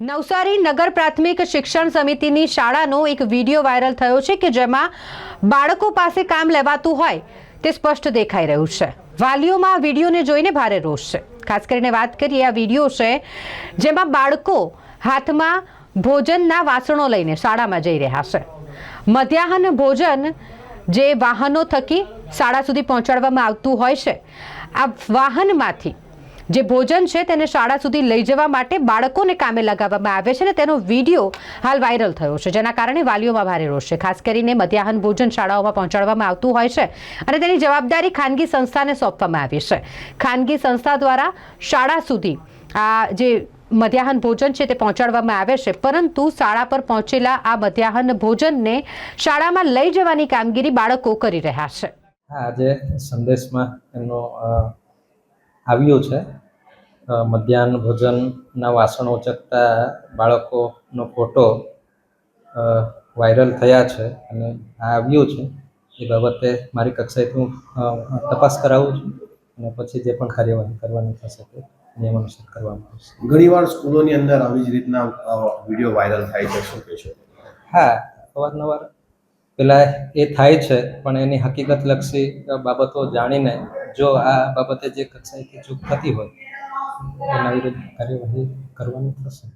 નવસારી નગર પ્રાથમિક શિક્ષણ સમિતિની શાળાનો એક વીડિયો વાયરલ થયો છે કે જેમાં બાળકો પાસે કામ લેવાતું હોય તે સ્પષ્ટ દેખાઈ રહ્યું છે. વાલીઓમાં વિડીયોને જોઈને ભારે રોષ છે. ખાસ કરીને વાત કરીએ, આ વીડિયો છે જેમાં બાળકો હાથમાં ભોજનના વાસણો લઈને શાળામાં જઈ રહ્યા છે. મધ્યાહન ભોજન જે વાહનો થકી શાળા સુધી પહોંચાડવામાં આવતું હોય છે, આ વાહનમાંથી જે ભોજન છે તેને શાળા સુધી લઈ જવા માટે બાળકોને કામે લગાવવામાં આવે છે અને તેનો વીડિયો હાલ વાયરલ થયો છે, જેના કારણે વાલીઓમાં ભારે રોષ છે. ખાસ કરીને મધ્યાહન ભોજન શાળાઓમાં પહોંચાડવામાં આવતું હોય છે અને તેની જવાબદારી ખાનગી સંસ્થાને સોંપવામાં આવી છે. ખાનગી સંસ્થા દ્વારા શાળા સુધી આ જે મધ્યાહન ભોજન છે તે પહોંચાડવામાં આવે છે, પરંતુ શાળા પર પહોંચેલા આ મધ્યાહન ભોજનને શાળામાં લઈ જવાની કામગીરી બાળકો કરી રહ્યા છે. આજે સંદેશમાં એમનો આવ્યો છે. મધ્યાહન ભોજનના વાસણો ઉચકતા બાળકોનો ફોટો વાયરલ થયા છે અને આ આવ્યો છે. એ બાબતે મારી કક્ષાએથી હું તપાસ કરાવું છું અને પછી જે પણ કાર્યવાહી કરવાની થશે તે નિયમ અનુસાર કરવામાં આવશે. ઘણીવાર સ્કૂલોની અંદર આવી જ રીતના વીડિયો વાયરલ થાય છે શું કહેશો? હા અવારનવાર પેલા એ થાય છે પણ એની હકીકતલક્ષી બાબતો જાણીને જો આ બાબતે જે કક્ષાએથી ચૂક થતી હોય એના વિરુદ્ધ કાર્યવાહી કરવાની થશે.